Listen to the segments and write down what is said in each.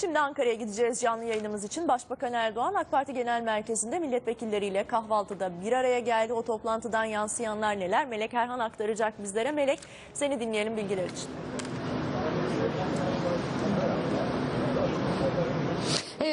Şimdi Ankara'ya gideceğiz canlı yayınımız için. Başbakan Erdoğan AK Parti Genel Merkezi'nde milletvekilleriyle kahvaltıda bir araya geldi. O toplantıdan yansıyanlar neler? Melek Erhan aktaracak bizlere. Melek seni dinleyelim bilgiler için.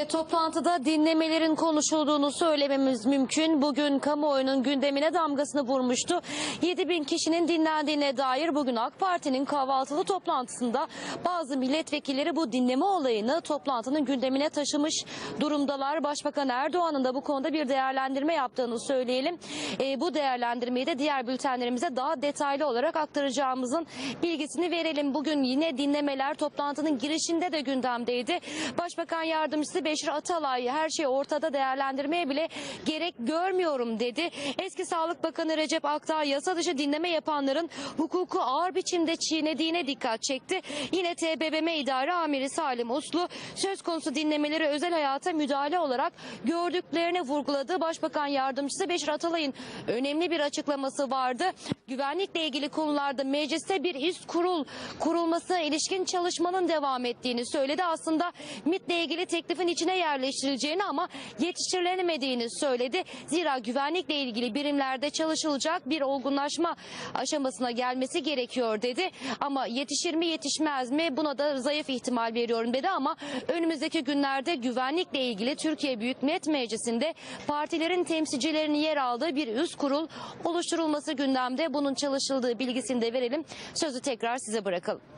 Toplantıda dinlemelerin konuşulduğunu söylememiz mümkün. Bugün kamuoyunun gündemine damgasını vurmuştu. 7 bin kişinin dinlendiğine dair bugün AK Parti'nin kahvaltılı toplantısında bazı milletvekilleri bu dinleme olayını toplantının gündemine taşımış durumdalar. Başbakan Erdoğan'ın da bu konuda bir değerlendirme yaptığını söyleyelim. Ee, bu değerlendirmeyi de diğer bültenlerimize daha detaylı olarak aktaracağımızın bilgisini verelim. Bugün yine dinlemeler toplantının girişinde de gündemdeydi. Başbakan Yardımcısı Beşir Atalay her şeyi ortada değerlendirmeye bile gerek görmüyorum dedi. Eski Sağlık Bakanı Recep Akdağ yasa dışı dinleme yapanların hukuku ağır biçimde çiğnediğine dikkat çekti. Yine TBMM İdare Amiri Salim Uslu söz konusu dinlemeleri özel hayata müdahale olarak gördüklerini vurguladı. Başbakan Yardımcısı Beşir Atalay'ın önemli bir açıklaması vardı. Güvenlikle ilgili konularda mecliste bir üst kurul kurulmasına ilişkin çalışmanın devam ettiğini söyledi. Aslında MIT'le ilgili teklifin içine yerleştirileceğini ama yetiştirilemediğini söyledi. Zira güvenlikle ilgili birimlerde çalışılacak bir olgunlaşma aşamasına gelmesi gerekiyor dedi. Ama yetişir mi yetişmez mi buna da zayıf ihtimal veriyorum dedi ama önümüzdeki günlerde güvenlikle ilgili Türkiye Büyük Millet Meclisi'nde partilerin temsilcilerinin yer aldığı bir üst kurul oluşturulması gündemde. Bunun çalışıldığı bilgisini de verelim. Sözü tekrar size bırakalım.